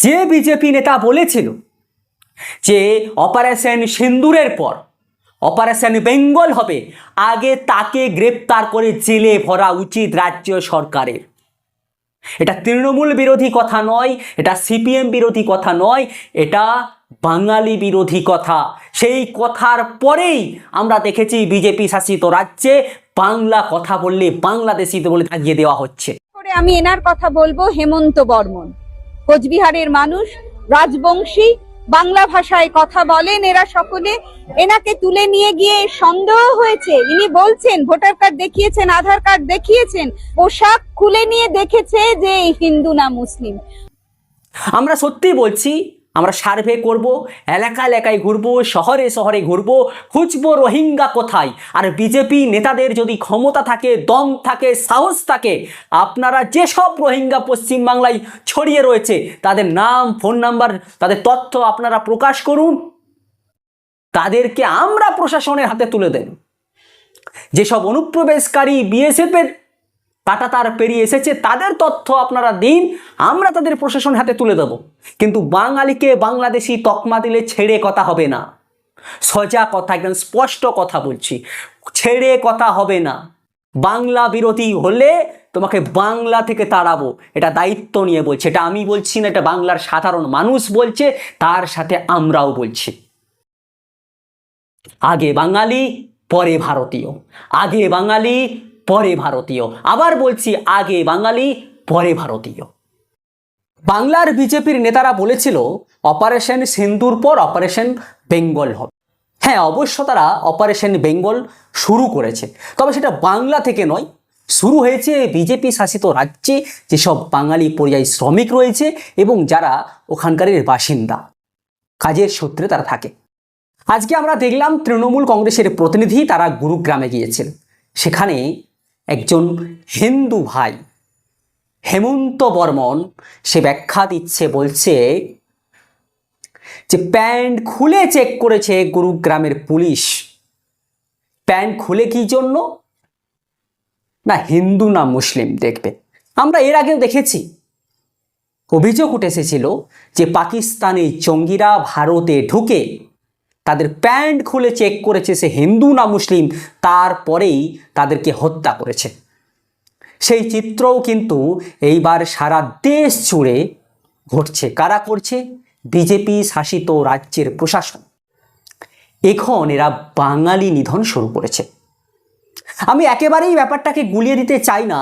যে বিজেপি নেতা বলেছিল যে অপারেশন সিন্দুরের পর, অপারেশন বেঙ্গল হবে, আগে তাকে গ্রেপ্তার করে জেলে ভরা উচিত রাজ্য সরকারের। এটা তৃণমূল বিরোধী কথা নয়, এটা সিপিএম বিরোধী কথা নয়, এটা বাঙালি বিরোধী কথা। সেই কথার পরেই আমরা দেখেছি বিজেপি শাসিত রাজ্যে বাংলা কথা বললে বাংলাদেশিতে বলে তাগিয়ে দেওয়া হচ্ছে। আমি এনার কথা বলব হেমন্ত বর্মন। কোচবিহারের মানুষ, রাজবংশী, বাংলা ভাষায় কথা বলেন এরা সকলে। এনাকে তুলে নিয়ে গিয়ে সন্দেহ হয়েছে। ইনি বলছেন, ভোটার কার্ড দেখিয়েছেন, আধার কার্ড দেখিয়েছেন, পোশাক খুলে নিয়ে দেখেছে যে হিন্দু না মুসলিম। আমরা সত্যি বলছি আমরা সার্ভে করব এলাকা এলাকায় ঘুরবো, শহরে শহরে ঘুরবো, খুঁজব রোহিঙ্গা কোথায়? আর বিজেপি নেতাদের যদি ক্ষমতা থাকে, দম থাকে, সাহস থাকে, আপনারা যেসব রোহিঙ্গা পশ্চিমবাংলায় ছড়িয়ে রয়েছে, তাদের নাম, ফোন নাম্বার, তাদের তথ্য আপনারা প্রকাশ করুন। তাদেরকে আমরা প্রশাসনের হাতে তুলে দেন যেসব অনুপ্রবেশকারী বিএসএফের কাটাতার পেরিয়ে এসেছে, তাদের তথ্য আপনারা দিন, আমরা তাদের প্রশাসন হাতে তুলে দেব। কিন্তু বাঙালিকে বাংলাদেশি তকমা দিলে ছেড়ে কথা হবে না। সজা কথা, একদম স্পষ্ট কথা বলছি, ছেড়ে কথা হবে না। বাংলা বিরোধী হলে তোমাকে বাংলা থেকে তাড়াবো, এটা দায়িত্ব নিয়ে বলছে, এটা আমি বলছি না, এটা বাংলার সাধারণ মানুষ বলছে, তার সাথে আমরাও বলছি। আগে বাঙালি, পরে ভারতীয়। আগে বাঙালি পরে ভারতীয়। আবার বলছি আগে বাঙালি, পরে ভারতীয়। বাংলার বিজেপির নেতারা বলেছিল, অপারেশন সিন্দুর পর অপারেশন বেঙ্গল হবে। হ্যাঁ অবশ্য তারা অপারেশন বেঙ্গল শুরু করেছে। তবে সেটা বাংলা থেকে নয়, শুরু হয়েছে বিজেপি শাসিত রাজ্যে যেসব বাঙালি পর্যায়ী শ্রমিক রয়েছে এবং যারা ওখানকারের বাসিন্দা। কাজের সূত্রে তারা থাকে। আজকে আমরা দেখলাম তৃণমূল কংগ্রেসের প্রতিনিধি তারা গুরুগ্রামে গিয়েছেন। সেখানে একজন হিন্দু ভাই। হেমন্ত বর্মন সে ব্যাখ্যা দিচ্ছে, বলছে যে প্যান্ট খুলে চেক করেছে গুরুগ্রামের পুলিশ। প্যান্ট খুলে কি জন্য? না, হিন্দু না মুসলিম, দেখবে। আমরা এর আগেও দেখেছি। অভিযোগ উঠে এসেছিল যে পাকিস্তানি জঙ্গিরা ভারতে ঢুকে তাদের প্যান্ট খুলে চেক করেছে সে হিন্দু না মুসলিম, তারপরেই তাদেরকে হত্যা করেছে। সেই চিত্রও কিন্তু এইবার সারা দেশ জুড়ে ঘটছে। কারা করছে? বিজেপি শাসিত রাজ্যের প্রশাসন। এখন এরা বাঙালি নিধন শুরু করেছে। আমি একেবারেই ব্যাপারটাকে গুলিয়ে দিতে চাই না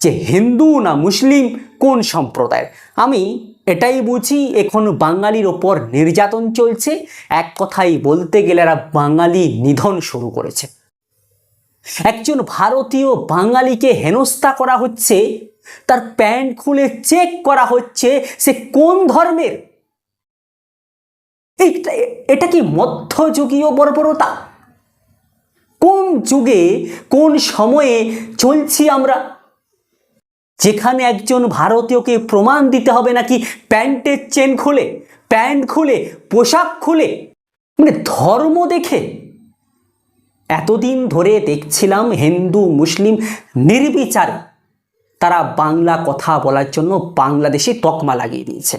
যে হিন্দু না মুসলিম কোন সম্প্রদায়ের। আমি এটাই বুঝি এখন বাঙালির ওপর নির্যাতন চলছে। এক কথাই বলতে গেলে এরা বাঙালি নিধন শুরু করেছে। একজন ভারতীয় বাঙালিকে হেনস্থা করা হচ্ছে, তার প্যান্ট খুলে চেক করা হচ্ছে, সে কোন ধর্মের? এটা কি মধ্যযুগীয় বর্বরতা? কোন যুগে, কোন সময়ে চলছি আমরা? যেখানে একজন ভারতীয়কে প্রমাণ দিতে হবে নাকি প্যান্টের চেন খুলে, প্যান্ট খুলে, পোশাক খুলে? মানে ধর্ম দেখে। এতদিন ধরে দেখছিলাম হিন্দু, মুসলিম নির্বিচারে তারা বাংলা কথা বলার জন্য বাংলাদেশে তকমা লাগিয়ে দিয়েছে,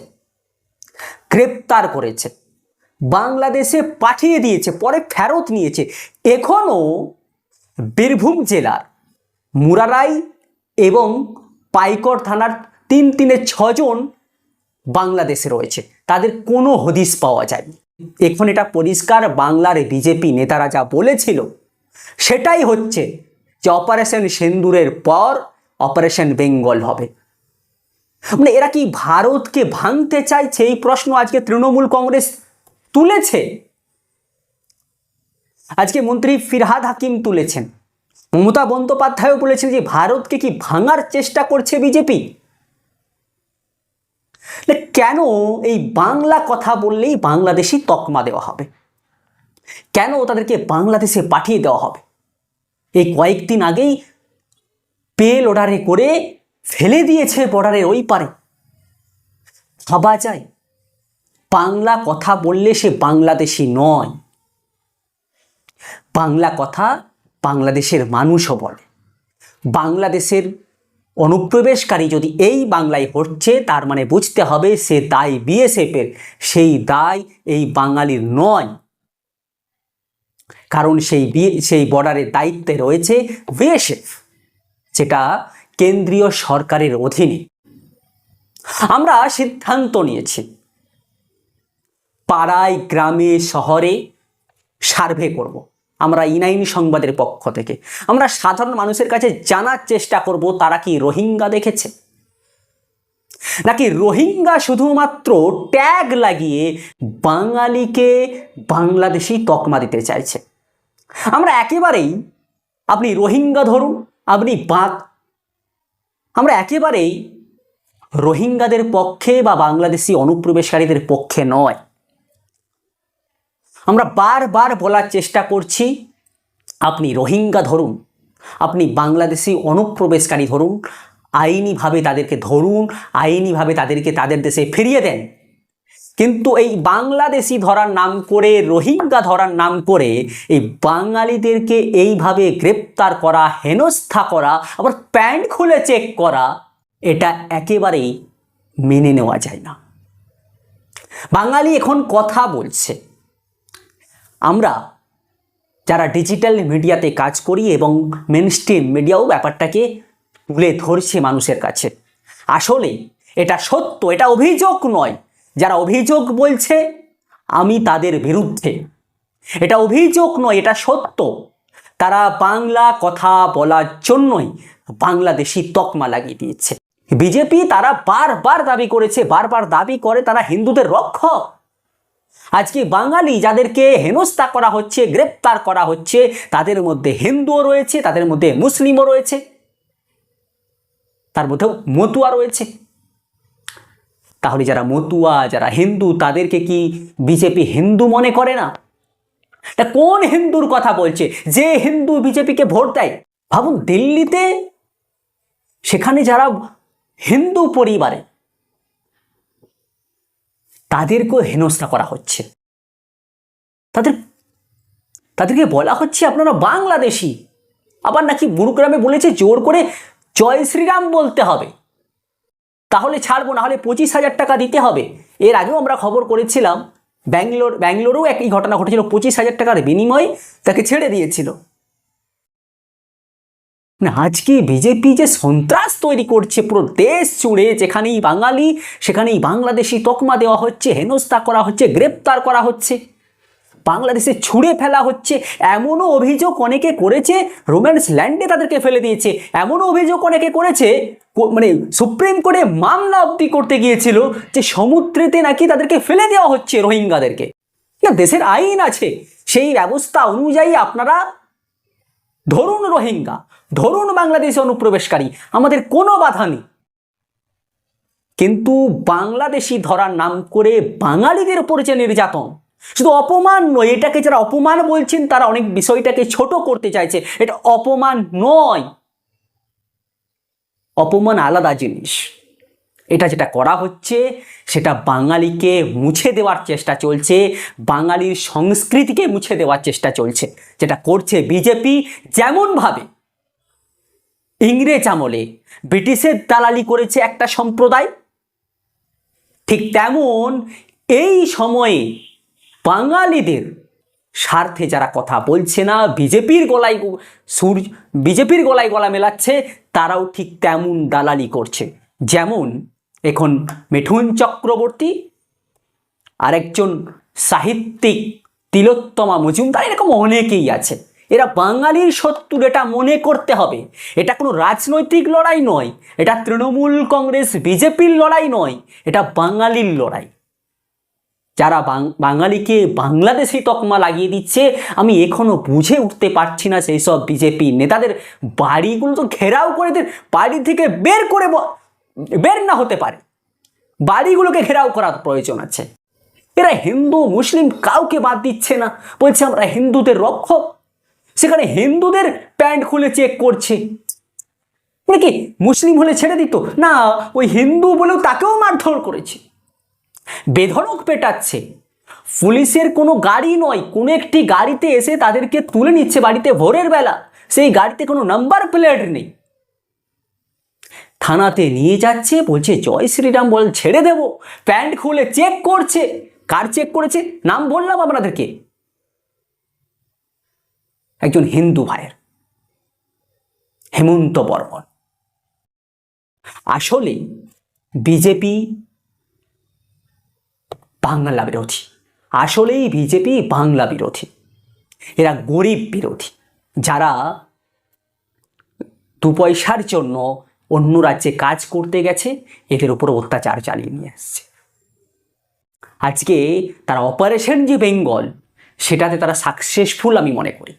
গ্রেপ্তার করেছে, বাংলাদেশে পাঠিয়ে দিয়েছে, পরে ফেরত নিয়েছে। এখনও বীরভূম জেলার মুরারাই এবং পাইকর থানার তিন তিনে ছজন বাংলাদেশে রয়েছে। তাদের কোনো হদিস পাওয়া যায়নি। এখন এটা পরিষ্কার বাংলার বিজেপি নেতারা যা বলেছিল, সেটাই হচ্ছে যে অপারেশন সিন্দুরের পর অপারেশন বেঙ্গল হবে। মানে এরা কি ভারতকে ভাঙতে চাইছে? এই প্রশ্ন আজকে তৃণমূল কংগ্রেস তুলেছে। আজকে মন্ত্রী ফিরহাদ হাকিম তুলেছেন। মমতা বন্দ্যোপাধ্যায়ও বলেছেন যে ভারতকে কি ভাঙার চেষ্টা করছে বিজেপি? কেন এই বাংলা কথা বললেই বাংলাদেশি তকমা দেওয়া হবে? কেন তাদেরকে বাংলাদেশে পাঠিয়ে দেওয়া হবে? এই কয়েকদিন আগেই পেল অর্ডারে করে ফেলে দিয়েছে বর্ডারের ওই পারে। ভাবা যায়, বাংলা কথা বললে সে বাংলাদেশি নয়। বাংলা কথা বাংলাদেশের মানুষও বলে। বাংলাদেশের অনুপ্রবেশকারী যদি এই বাংলায় হচ্ছে, তার মানে বুঝতে হবে সে দায় বিএসএফের, সেই দায় এই বাঙালির নয়। কারণ সেই সেই বর্ডারের দায়িত্বে রয়েছে বিএসএফ, যেটা কেন্দ্রীয় সরকারের অধীনে। আমরা সিদ্ধান্ত নিয়েছি, পাড়ায়, গ্রামে, শহরে সার্ভে করব। আমরা ইনাইন সংবাদের পক্ষ থেকে। আমরা সাধারণ মানুষের কাছে জানার চেষ্টা করব, তারা কি রোহিঙ্গা দেখেছে? নাকি রোহিঙ্গা শুধুমাত্র ট্যাগ লাগিয়ে বাঙালিকে বাংলাদেশি তকমা দিতে চাইছে? আমরা একেবারেই, আপনি রোহিঙ্গা ধরুন, আপনি বাঁক আমরা একেবারেই রোহিঙ্গাদের পক্ষে বা বাংলাদেশি অনুপ্রবেশকারীদের পক্ষে নয়। আমরা বারবার বলার চেষ্টা করছি, আপনি রোহিঙ্গা ধরুন, আপনি বাংলাদেশি অনুপ্রবেশকারী ধরুন, আইনিভাবে তাদেরকে ধরুন, আইনিভাবে তাদেরকে তাদের দেশে ফিরিয়ে দেন। কিন্তু এই বাংলাদেশি ধরার নাম করে, রোহিঙ্গা ধরার নাম করে, এই বাঙালিদেরকে এইভাবে গ্রেপ্তার করা, হেনস্থা করা, আবার প্যান্ট খুলে চেক করা, এটা একেবারেই মেনে নেওয়া যায় না। বাঙালি এখন কথা বলছে। আমরা যারা ডিজিটাল মিডিয়াতে কাজ করি এবং মেনস্ট্রিম মিডিয়াও ব্যাপারটাকে তুলে ধরছে মানুষের কাছে। আসলে এটা সত্য, এটা অভিযোগ নয়। যারা অভিযোগ বলছে, আমি তাদের বিরুদ্ধে। এটা অভিযোগ নয়, এটা সত্য। তারা বাংলা কথা বলার জন্যই বাংলাদেশি তকমা লাগিয়ে দিয়েছে। বিজেপি তারা বারবার দাবি করেছে, বারবার দাবি করে তারা হিন্দুদের রক্ষক। আজকে বাঙালি যাদেরকে হেনস্থা করা হচ্ছে, গ্রেপ্তার করা হচ্ছে, তাদের মধ্যে হিন্দুও রয়েছে, তাদের মধ্যে মুসলিমও রয়েছে। তার মধ্যেও মতুয়া রয়েছে। তাহলে যারা মতুয়া, যারা হিন্দু, তাদেরকে কি বিজেপি হিন্দু মনে করে না? তা কোন হিন্দুর কথা বলছে? যে হিন্দু বিজেপিকে ভোট দেয়? ভাবুন, দিল্লিতে সেখানে যারা হিন্দু পরিবারে তাদেরকেও হেনস্থা করা হচ্ছে। তাদের, তাদেরকে বলা হচ্ছে আপনারা বাংলাদেশি। আবার নাকি গুরুগ্রামে বলেছে জোর করে জয় শ্রীরাম বলতে হবে। তাহলে ছাড়বো না হলে পঁচিশ হাজার টাকা দিতে হবে। এর আগেও আমরা খবর করেছিলাম, ব্যাঙ্গালোর, ব্যাঙ্গালোরেও একই ঘটনা ঘটেছিল। পঁচিশ হাজার টাকার বিনিময়ে তাকে ছেড়ে দিয়েছিল। না, আজকে বিজেপি যে সন্ত্রাস তৈরি করছে, পুরো দেশ জুড়ে যেখানেই বাঙালি, সেখানেই বাংলাদেশি তকমা দেওয়া হচ্ছে, হেনস্থা করা হচ্ছে, গ্রেপ্তার করা হচ্ছে, বাংলাদেশে ছুঁড়ে ফেলা হচ্ছে, এমনও অভিযোগ অনেকে করেছে রোম্যান্স ল্যান্ডে তাদেরকে ফেলে দিয়েছে, এমনও অভিযোগ অনেকে করেছে মানে সুপ্রিম কোর্টে মামলা অব্দি করতে গিয়েছিল যে সমুদ্রেতে নাকি তাদেরকে ফেলে দেওয়া হচ্ছে রোহিঙ্গাদেরকে। না, দেশের আইন আছে, সেই ব্যবস্থা অনুযায়ী আপনারা ধরুন রোহিঙ্গা, ধরুন বাংলাদেশে অনুপ্রবেশকারী, আমাদের কোনো বাধা নেই। কিন্তু বাংলাদেশি ধরার নাম করে বাঙালিদের উপর যে নির্যাতন। শুধু অপমান নয়, এটাকে যারা অপমান বলছেন, তারা অনেক বিষয়টাকে ছোট করতে চাইছে। এটা অপমান নয়। অপমান আলাদা জিনিস। এটা যেটা করা হচ্ছে, সেটা বাঙালিকে মুছে দেওয়ার চেষ্টা চলছে, বাঙালির সংস্কৃতিকে মুছে দেওয়ার চেষ্টা চলছে, যেটা করছে বিজেপি যেমনভাবে। ইংরেজ আমলে ব্রিটিশের দালালি করেছে একটা সম্প্রদায়, ঠিক তেমন এই সময়ে বাঙালিদের স্বার্থে যারা কথা বলছে না, বিজেপির গলায় সুর, বিজেপির গলায় গলা মেলাচ্ছে, তারাও ঠিক তেমন দালালি করছে। যেমন এখন মিঠুন চক্রবর্তী, আরেকজন সাহিত্যিক তিলোত্তমা মজুমদার, এরকম অনেকেই আছে। এরা বাঙালির শত্রু, এটা মনে করতে হবে। এটা কোনো রাজনৈতিক লড়াই নয়, এটা তৃণমূল কংগ্রেস, বিজেপির লড়াই নয়, এটা বাঙালির লড়াই। যারা বাঙালিকে বাংলাদেশি তকমা লাগিয়ে দিচ্ছে, আমি এখনও বুঝে উঠতে পারছি না সেই সব বিজেপি নেতাদের। বাড়িগুলো তো ঘেরাও করে বাড়ি থেকে বের করে বের না হতে পারে। বাড়িগুলোকে ঘেরাও করার প্রয়োজন আছে। এরা হিন্দু, মুসলিম কাউকে বাদ দিচ্ছে না। বলছে, আমরা হিন্দুদের রক্ষক। সেখানে হিন্দুদের প্যান্ট খুলে চেক করছে। মানে কি মুসলিম হলে ছেড়ে দিত? না, ওই হিন্দু বলেও তাকেও মারধর করেছে। বেধড়ক পেটাচ্ছে। পুলিশের কোনো গাড়ি নয়। কোনো একটি গাড়িতে এসে তাদেরকে তুলে নিচ্ছে বাড়িতে ভোরের বেলা। সেই গাড়িতে কোনো নাম্বার প্লেট নেই। থানাতে নিয়ে যাচ্ছে, বলছে, জয় শ্রীরাম বল, ছেড়ে দেব। প্যান্ট খুলে চেক করছে। কার চেক করেছে? নাম বললাম আপনাদেরকে। একজন হিন্দু ভাইয়ের। হেমন্ত বর্মন। আসলে বিজেপি বাংলা বিরোধী। আসলেই বিজেপি বাংলা বিরোধী। এরা গরিব বিরোধী। যারা দু পয়সার জন্য অন্য রাজ্যে কাজ করতে গেছে, এদের উপর অত্যাচার চালিয়ে নিয়ে আসছে আজকে তারা অপারেশন যে বেঙ্গল, সেটাতে তারা সাকসেসফুল আমি মনে করি।